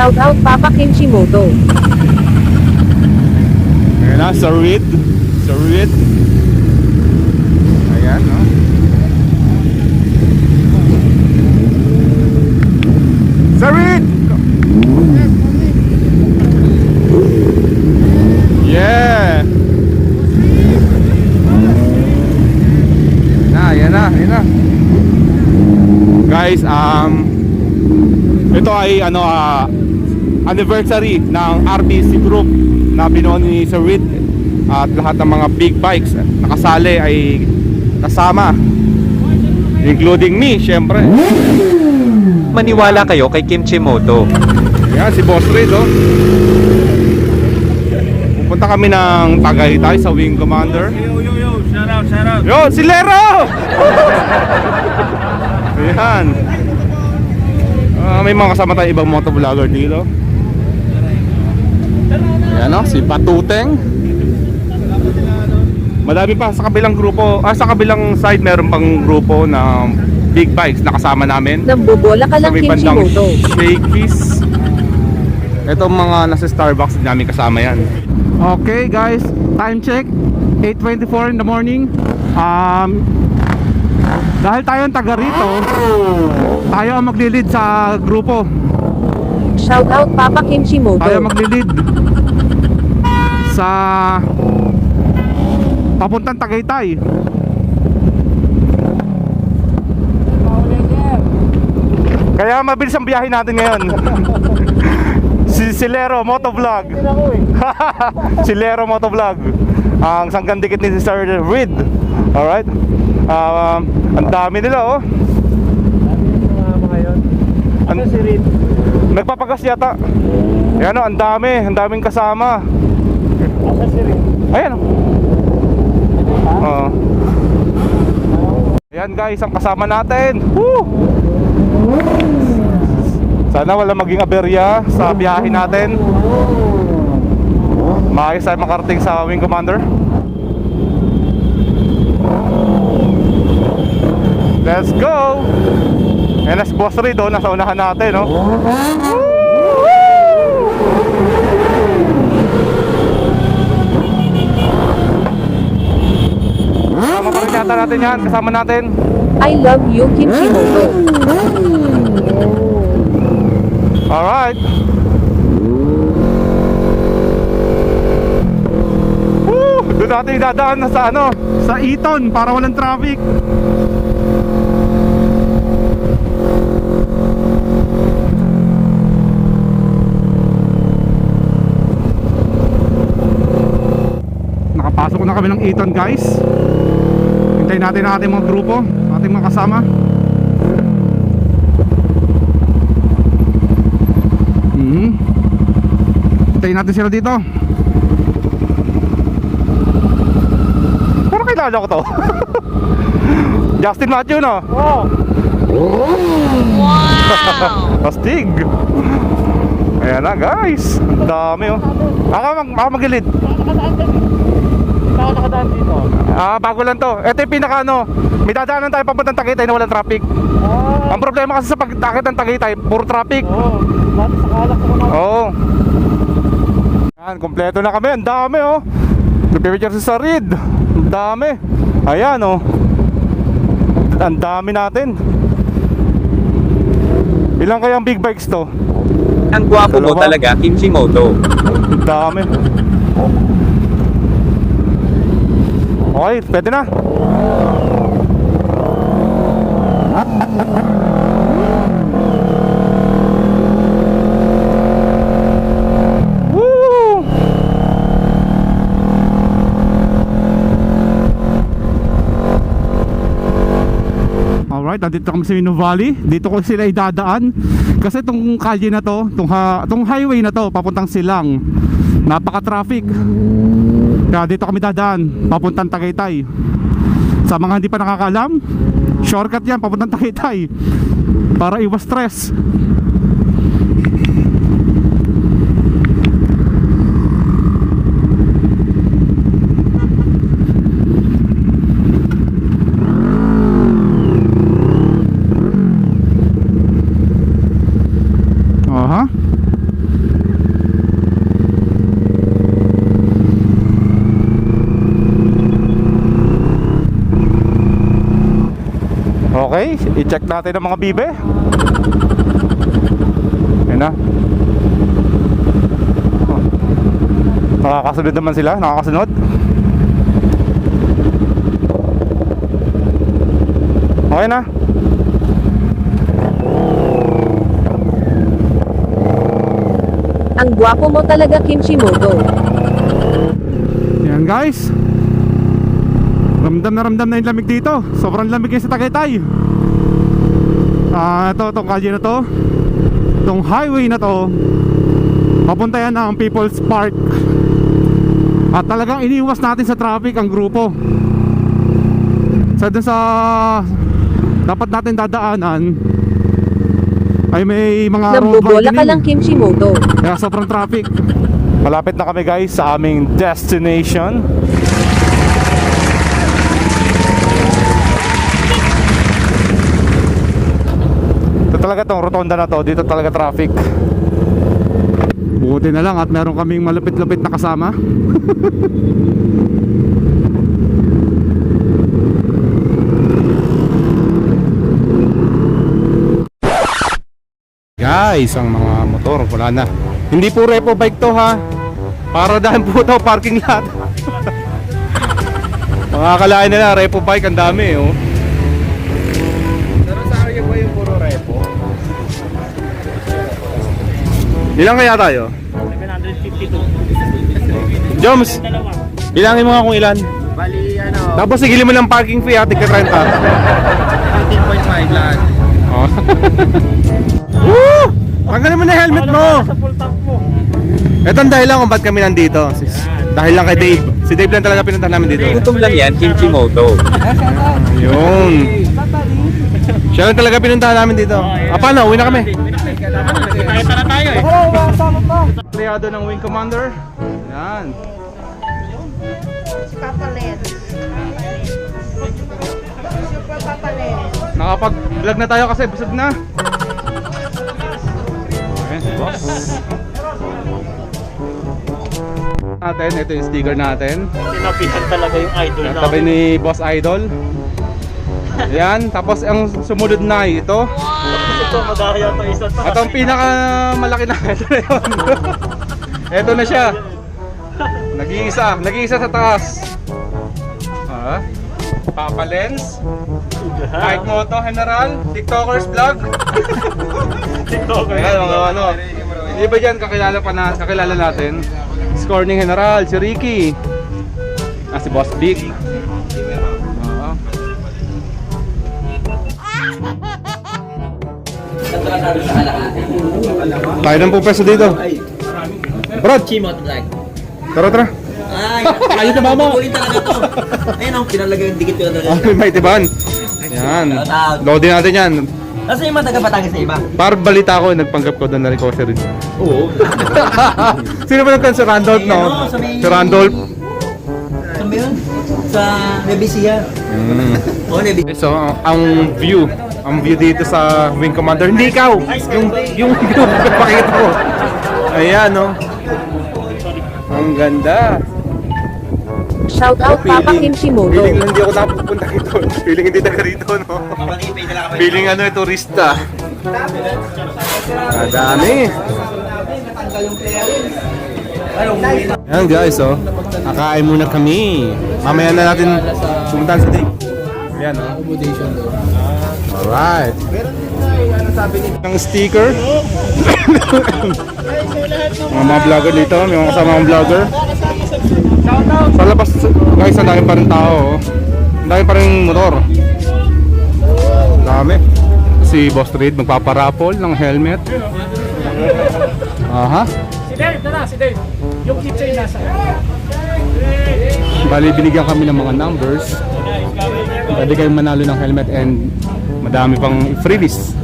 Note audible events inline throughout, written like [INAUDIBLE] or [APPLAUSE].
Shout out Papa Kimchimoto. Ayan na, Reed. Sir Reed. Ayan, no? Reed! Yeah! Na, ayan na, ayan na. Guys, um, ito ay ano ah, anniversary ng RBC Group na binuo ni Sir Reed at lahat ng mga big bikes nakasali ay kasama including me syempre Maniwala kayo kay Kimchimoto. yan si Boss Reed oh pupunta kami ng Tagaytay sa Wing Commander Yo, yo, yo, shout out, shout out. Yo, si Lero! Ayan. Ah, may mga kasama tayong ibang motovlogger dito. Ayan o, si Patuteng. Madami pa sa kabilang grupo, ah sa kabilang side meron pang grupo na big bikes na kasama namin. Nambobola ka lang bandang Kimchimoto. Shakey's. Itong mga nasa Starbucks din namin kasama yan. Okay guys, time check. 8.24 in the morning. Um, dahil tayo ang taga rito, tayo ang maglilid sa grupo. Shout out Papa Kimchimoto. Tayo maglilid sa papuntang Tagaytay. Kaya mabilis ang biyahe natin ngayon. [LAUGHS] si Silero Motovlog. [LAUGHS] si Lero Motovlog. Ang sanggang dikit ni Sir Reed. Alright? Um, ang dami nila oh. Mga mga yun. Ano si Reed? Nagpapagas yata. Ayan oh, ang dami, ang daming kasama. Ayan oh. Oo. Ayan guys, ang kasama natin. Woo! Sana wala maging aberya sa biyahe natin. Maayos tayo makarating sa Wing Commander. Let's go! Ayan na si Boss nasa unahan natin, no? Kasama pa rin yata natin yan, kasama natin. I love you Kimchimoto. Alright. Woo! Doon natin dadaan na sa ano, sa Eton para walang traffic. Nakapasok na kami ng Eton guys. Hintayin natin ang ating mga grupo, ating mga kasama. Mhm. Hintayin natin sila dito. Pero kilala ko to. [LAUGHS] Justin Matthew no? Oh! [LAUGHS] Astig. Ayan na guys. Ang dami oh. Ako mag ako magilid. Nakadaan dito? Ah, bago lang to. Ito yung pinaka ano, may dadaanan tayo papuntang Tagaytay na walang traffic. Ah! Ang problema kasi sa pagtakit ng Tagaytay, puro traffic. Oh! Dati sa kalak ko na. Oo. Yan, kompleto na kami. Ang dami oh. Pipicture si Sarid. Ang dami. Ayan oh. Ang dami natin. Ilang kayang big bikes to? Ang gwapo mo Dalawa. talaga, Kimchimoto. Ang dami. Okay, pwede na. Woo! Alright, nandito kami sa Mino Valley. Dito ko sila idadaan. Kasi itong kalye na to, itong, ha, itong highway na to, papuntang Silang. Napaka-traffic. Kaya dito kami dadaan, papuntang Tagaytay. Sa mga hindi pa nakakalam, shortcut yan, papuntang Tagaytay. Para iwas stress. Aha. Okay, i-check natin ang mga bibe. Yan na. Oh. Nakakasunod naman sila, nakakasunod. Okay na. Ang gwapo mo talaga Kimishimoto. Yan guys. Ramdam na ramdam na yung lamig dito. Sobrang lamig yan sa Tagaytay. Ah, ito, itong kalye na to. Itong highway na to. Papunta yan ng People's Park. At talagang iniwas natin sa traffic ang grupo. Sa dun sa dapat natin dadaanan ay may mga road Nambobola ka lang Kimishimoto. Kaya sobrang traffic. Malapit na kami guys sa aming destination. Talaga tong rotonda na to, dito talaga traffic. Buti na lang at meron kaming malupit-lupit na kasama. [LAUGHS] Guys, ang mga motor wala na. Hindi po repo bike to ha. Para dahil po to parking lot. [LAUGHS] mga kalain nila repo bike ang dami oh. Ilang kaya tayo? 752. Joms, bilangin mo nga kung ilan. Bali, ano, Tapos sigilin mo ng parking fee ha, tigka 30. 13.5 lahat. Oh. [LAUGHS] Woo! Tanggalin mo na helmet mo! Sa full tank mo. Ito ang dahilan kung ba't kami nandito. Dahil lang kay Dave. Si Dave lang talaga pinuntahan namin dito. Gutom lang yan, Kimchimoto. [LAUGHS] Yun. Siya lang talaga pinuntahan namin dito. Ah, paano? Uwi na kami. Tayo tara tayo eh. Aliado ng Wing Commander. Yan. Papalit. Super papalit. Nakapag-vlog na tayo kasi busog na. Ayan si boss. Natin, ito yung sticker natin. Sinabihan talaga yung idol Yan, na. Tabi ni Boss Idol. Yan, tapos ang sumunod na ito. Ito, madaya to isa. At ang pinaka malaki na ito na yun. [LAUGHS] ito na siya. Nag-iisa, nag-iisa sa taas. Ah, Papa Lens, Mike Moto General, TikTokers Vlog. [LAUGHS] TikToker. Ayan, mga ano. Hindi ba dyan kakilala pa na, kakilala natin? Scorning General, si Ricky. Ah, si Boss Big. Tayo ng pupeso dito. Brad, Chimot Black. tara tara. Ay, [LAUGHS] Ayun na mama. Kukunin talaga to. Ayun ang pinalagay yung dikit ko na talaga. Ah, may maitiban. Yan. Loadin natin yan. Nasa yung mga taga Batangas na iba? Par balita ko, nagpanggap ko doon na rin rin. Oo. [LAUGHS] Sino ba nagtan? Si Randolph, no? Sa may- Si Randolph. Yun? Sa Nebisia. Mm. Oo, Nebisia. So, ang view, ang view dito sa Wing Commander, hindi ikaw, yung, yung [LAUGHS] view, pakita ko. Ayan, no? Ang ganda. Shout out Papa Kimishimoto. Feeling lang hindi ako napupunta rito. [LAUGHS] Feeling hindi taga rito, no? Feeling ano, eh, turista. Madami. Ayan guys, oh. Kakain muna kami. Mamaya na natin pumuntahan sa date. Ayan, oh. Alright. Ang sticker. mga mga vlogger dito, may mga kasama mga vlogger. Sa labas, guys, ang dami pa rin tao. oh. Ang dami pa rin motor. Ang dami. Si Boss Reed magpaparapol ng helmet. Aha. Si Dave, tara, si Dave. Yung keychain nasa. Bali, binigyan kami ng mga numbers. Pwede kayong manalo ng helmet and madami pang freebies.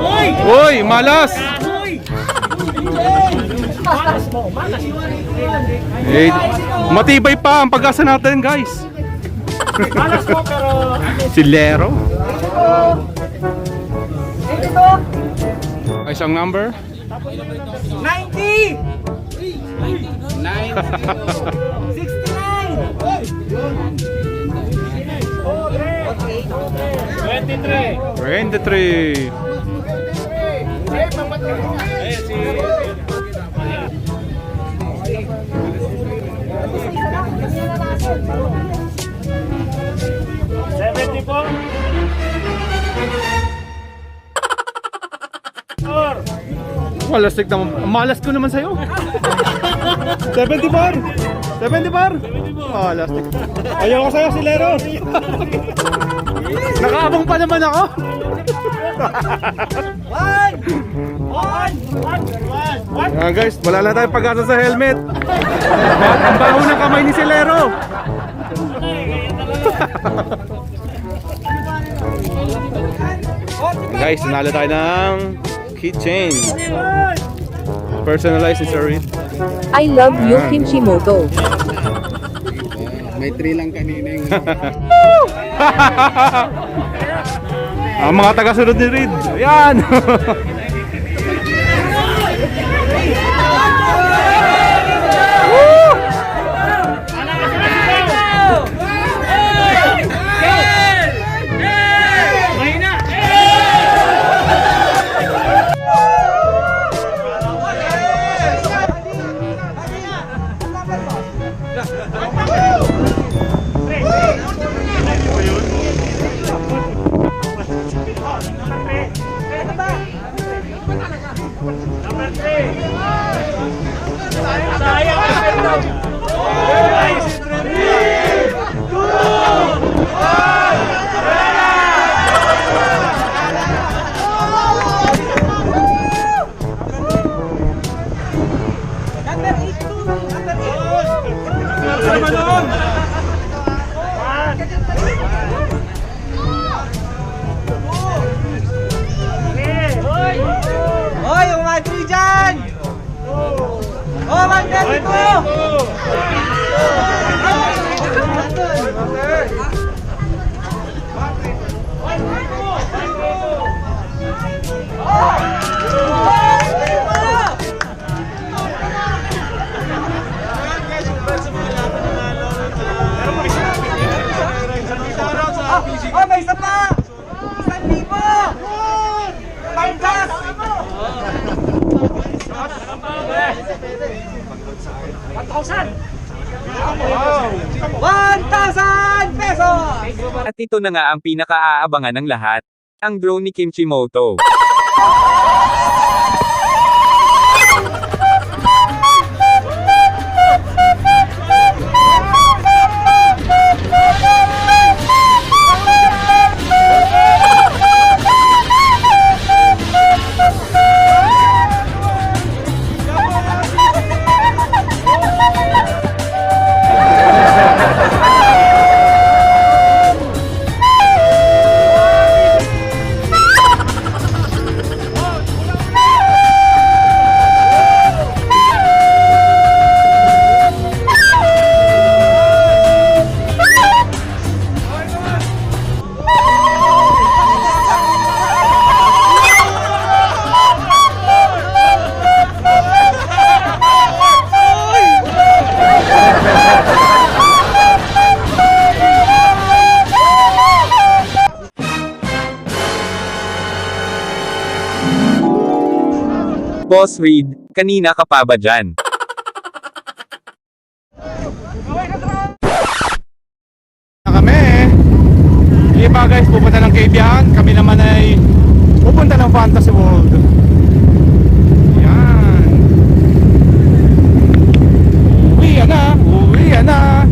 Hoy! Uy, malas! Hoy! Malas mo, malas. Eh, matibay pa ang pag-asa natin, guys. Malas mo pero Si Lero. Ay, isang number? 90! 69! [LAUGHS] 23. Seventy po. Malastik naman. Malas ko naman sa'yo. 70 bar. 70 bar. Malastik. Ayaw ko sa'yo, Silero. Nakaabang pa naman ako. One. One. One. One. One. Yan guys, wala na tayong pag-asa sa helmet. Ang baho ng kamay ni Silero. guys, nanalo tayo ng keychain. Personalized accessory. I love you Kimchimoto. May 3 lang kanina yung... [LAUGHS] Ang mga taga-sunod ni Reed. Ayan! [LAUGHS] 1,000 pesos! At ito na nga ang pinakaaabangan ng lahat, ang drone ni Kim Chimoto. Boss Reed, kanina ka pa ba dyan? na kami. Yung iba guys pupunta ng Cavean, kami naman ay pupunta ng Fantasy World. Yan. Uwi na, uwi na.